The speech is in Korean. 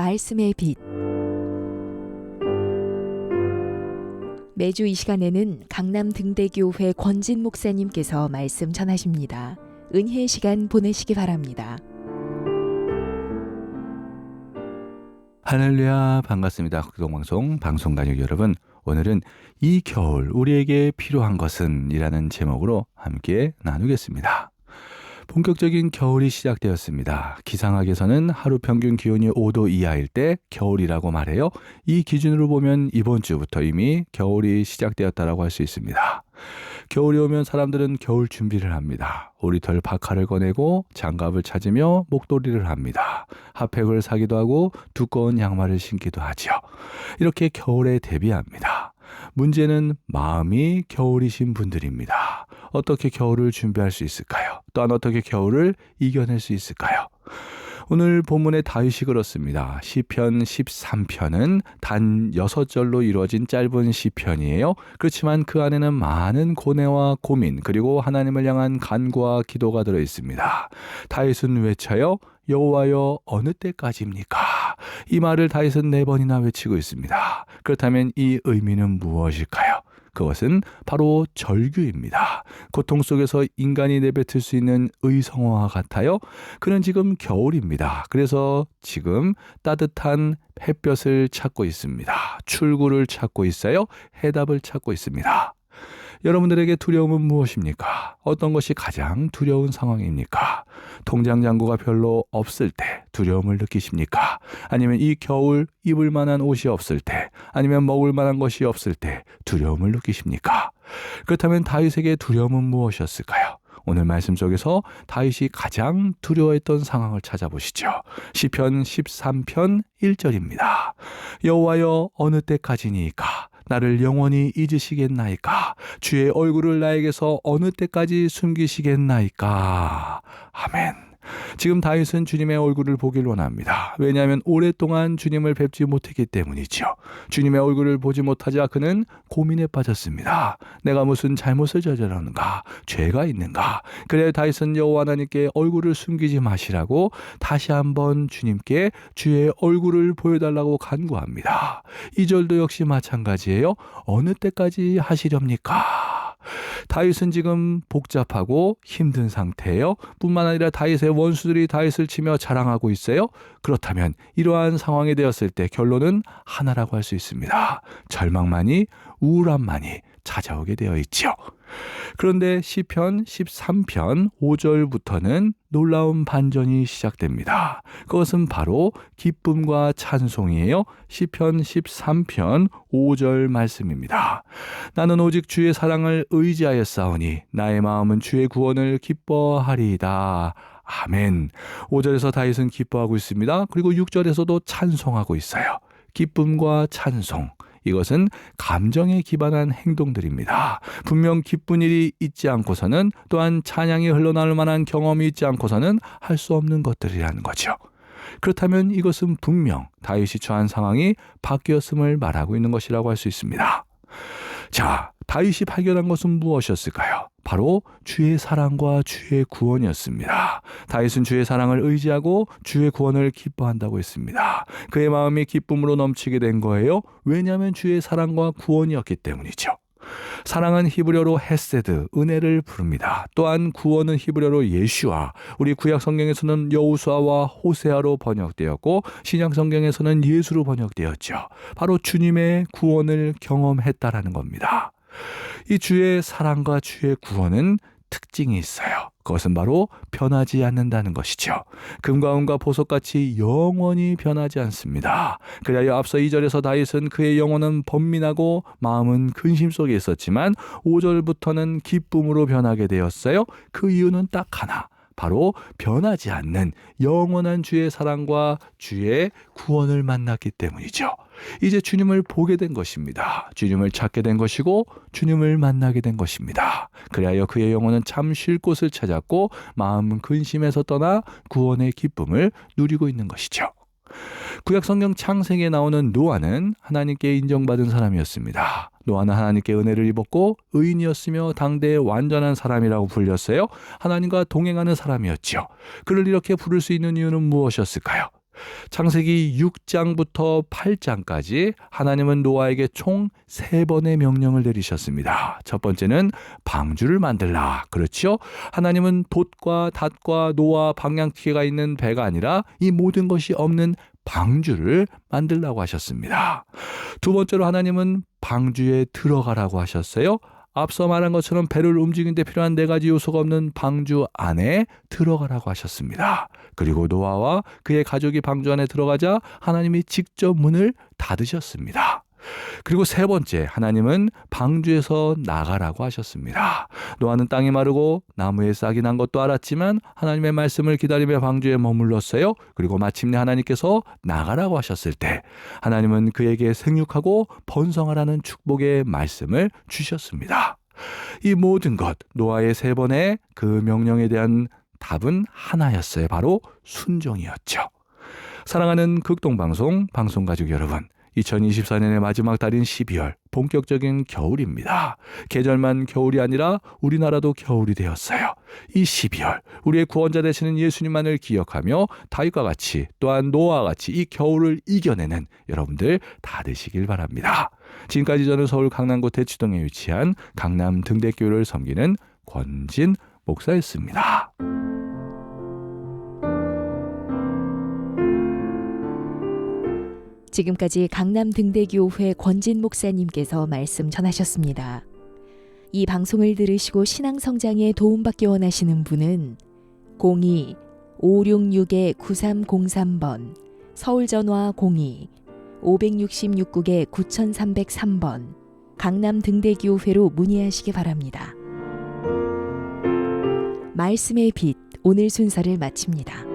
말씀의 빛 매주 이 시간에는 강남 등대교회 권진 목사님께서 말씀 전하십니다. 은혜의 시간 보내시기 바랍니다. 할렐루야 반갑습니다. 극동방송 방송 가족 여러분 오늘은 이 겨울 우리에게 필요한 것은 이라는 제목으로 함께 나누겠습니다. 본격적인 겨울이 시작되었습니다. 기상학에서는 하루 평균 기온이 5도 이하일 때 겨울이라고 말해요. 이 기준으로 보면 이번 주부터 이미 겨울이 시작되었다라고 할 수 있습니다. 겨울이 오면 사람들은 겨울 준비를 합니다. 오리털 바카를 꺼내고 장갑을 찾으며 목도리를 합니다. 핫팩을 사기도 하고 두꺼운 양말을 신기도 하죠. 이렇게 겨울에 대비합니다. 문제는 마음이 겨울이신 분들입니다. 어떻게 겨울을 준비할 수 있을까요? 또한 어떻게 겨울을 이겨낼 수 있을까요? 오늘 본문의 다윗이 그렇습니다. 시편 13편은 단 6절로 이루어진 짧은 시편이에요. 그렇지만 그 안에는 많은 고뇌와 고민 그리고 하나님을 향한 간구와 기도가 들어 있습니다. 다윗은 외쳐요. 여호와여 어느 때까지입니까? 이 말을 다윗은 네 번이나 외치고 있습니다. 그렇다면 이 의미는 무엇일까요? 그것은 바로 절규입니다. 고통 속에서 인간이 내뱉을 수 있는 의성어와 같아요. 그는 지금 겨울입니다. 그래서 지금 따뜻한 햇볕을 찾고 있습니다. 출구를 찾고 있어요. 해답을 찾고 있습니다. 여러분들에게 두려움은 무엇입니까? 어떤 것이 가장 두려운 상황입니까? 통장 잔고가 별로 없을 때 두려움을 느끼십니까? 아니면 이 겨울 입을 만한 옷이 없을 때, 아니면 먹을 만한 것이 없을 때 두려움을 느끼십니까? 그렇다면 다윗에게 두려움은 무엇이었을까요? 오늘 말씀 속에서 다윗이 가장 두려워했던 상황을 찾아보시죠. 시편 13편 1절입니다. 여호와여 어느 때까지니까 나를 영원히 잊으시겠나이까? 주의 얼굴을 나에게서 어느 때까지 숨기시겠나이까? 아멘. 지금 다윗은 주님의 얼굴을 보길 원합니다. 왜냐하면 오랫동안 주님을 뵙지 못했기 때문이죠. 주님의 얼굴을 보지 못하자 그는 고민에 빠졌습니다. 내가 무슨 잘못을 저질렀는가? 죄가 있는가? 그래 다윗은 여호와 하나님께 얼굴을 숨기지 마시라고 다시 한번 주님께 주의 얼굴을 보여달라고 간구합니다. 이 절도 역시 마찬가지예요. 어느 때까지 하시렵니까? 다윗은 지금 복잡하고 힘든 상태예요. 뿐만 아니라 다윗의 원수들이 다윗을 치며 자랑하고 있어요. 그렇다면 이러한 상황이 되었을 때 결론은 하나라고 할 수 있습니다. 절망만이 우울함만이 찾아오게 되어 있죠. 그런데 시편 13편 5절부터는 놀라운 반전이 시작됩니다. 그것은 바로 기쁨과 찬송이에요. 시편 13편 5절 말씀입니다. 나는 오직 주의 사랑을 의지하여 싸우니 나의 마음은 주의 구원을 기뻐하리이다. 아멘. 5절에서 다윗은 기뻐하고 있습니다. 그리고 6절에서도 찬송하고 있어요. 기쁨과 찬송. 이것은 감정에 기반한 행동들입니다. 분명 기쁜 일이 있지 않고서는 또한 찬양이 흘러나올 만한 경험이 있지 않고서는 할 수 없는 것들이라는 거죠. 그렇다면 이것은 분명 다윗이 처한 상황이 바뀌었음을 말하고 있는 것이라고 할 수 있습니다. 자, 다윗이 발견한 것은 무엇이었을까요? 바로 주의 사랑과 주의 구원이었습니다. 다윗은 주의 사랑을 의지하고 주의 구원을 기뻐한다고 했습니다. 그의 마음이 기쁨으로 넘치게 된 거예요. 왜냐하면 주의 사랑과 구원이었기 때문이죠. 사랑은 히브리어로 헤세드, 은혜를 부릅니다. 또한 구원은 히브리어로 예슈아, 우리 구약 성경에서는 여우수아와 호세아로 번역되었고 신약 성경에서는 예수로 번역되었죠. 바로 주님의 구원을 경험했다라는 겁니다. 이 주의 사랑과 주의 구원은 특징이 있어요. 그것은 바로 변하지 않는다는 것이죠. 금과 은과 보석같이 영원히 변하지 않습니다. 그리하여 앞서 2절에서 다윗은 그의 영혼은 번민하고 마음은 근심 속에 있었지만 5절부터는 기쁨으로 변하게 되었어요. 그 이유는 딱 하나. 바로 변하지 않는 영원한 주의 사랑과 주의 구원을 만났기 때문이죠. 이제 주님을 보게 된 것입니다. 주님을 찾게 된 것이고 주님을 만나게 된 것입니다. 그리하여 그의 영혼은 참 쉴 곳을 찾았고 마음은 근심에서 떠나 구원의 기쁨을 누리고 있는 것이죠. 구약 성경 창세기에 나오는 노아는 하나님께 인정받은 사람이었습니다. 노아는 하나님께 은혜를 입었고 의인이었으며 당대의 완전한 사람이라고 불렸어요. 하나님과 동행하는 사람이었지요. 그를 이렇게 부를 수 있는 이유는 무엇이었을까요? 창세기 6장부터 8장까지 하나님은 노아에게 총 세 번의 명령을 내리셨습니다. 첫 번째는 방주를 만들라. 그렇죠? 하나님은 돛과 닷과 노아 방향키가 있는 배가 아니라 이 모든 것이 없는 방주를 만들라고 하셨습니다. 두 번째로 하나님은 방주에 들어가라고 하셨어요. 앞서 말한 것처럼 배를 움직이는데 필요한 네 가지 요소가 없는 방주 안에 들어가라고 하셨습니다. 그리고 노아와 그의 가족이 방주 안에 들어가자 하나님이 직접 문을 닫으셨습니다. 그리고 세 번째, 하나님은 방주에서 나가라고 하셨습니다. 노아는 땅이 마르고 나무에 싹이 난 것도 알았지만 하나님의 말씀을 기다리며 방주에 머물렀어요. 그리고 마침내 하나님께서 나가라고 하셨을 때 하나님은 그에게 생육하고 번성하라는 축복의 말씀을 주셨습니다. 이 모든 것, 노아의 세 번의 그 명령에 대한 답은 하나였어요. 바로 순종이었죠. 사랑하는 극동방송 방송가족 여러분. 2024년의 마지막 달인 12월 본격적인 겨울입니다. 계절만 겨울이 아니라 우리나라도 겨울이 되었어요. 이 12월 우리의 구원자 되시는 예수님만을 기억하며 다윗과 같이 또한 노아와 같이 이 겨울을 이겨내는 여러분들 다 되시길 바랍니다. 지금까지 저는 서울 강남구 대치동에 위치한 강남 등대교를 섬기는 권진 목사였습니다. 지금까지 강남 등대교회 권진 목사님께서 말씀 전하셨습니다. 이 방송을 들으시고 신앙 성장에 도움받기 원하시는 분은 02-566-9303번 서울 전화 02 566국에 9303번 강남 등대교회로 문의하시기 바랍니다. 말씀의 빛 오늘 순서를 마칩니다.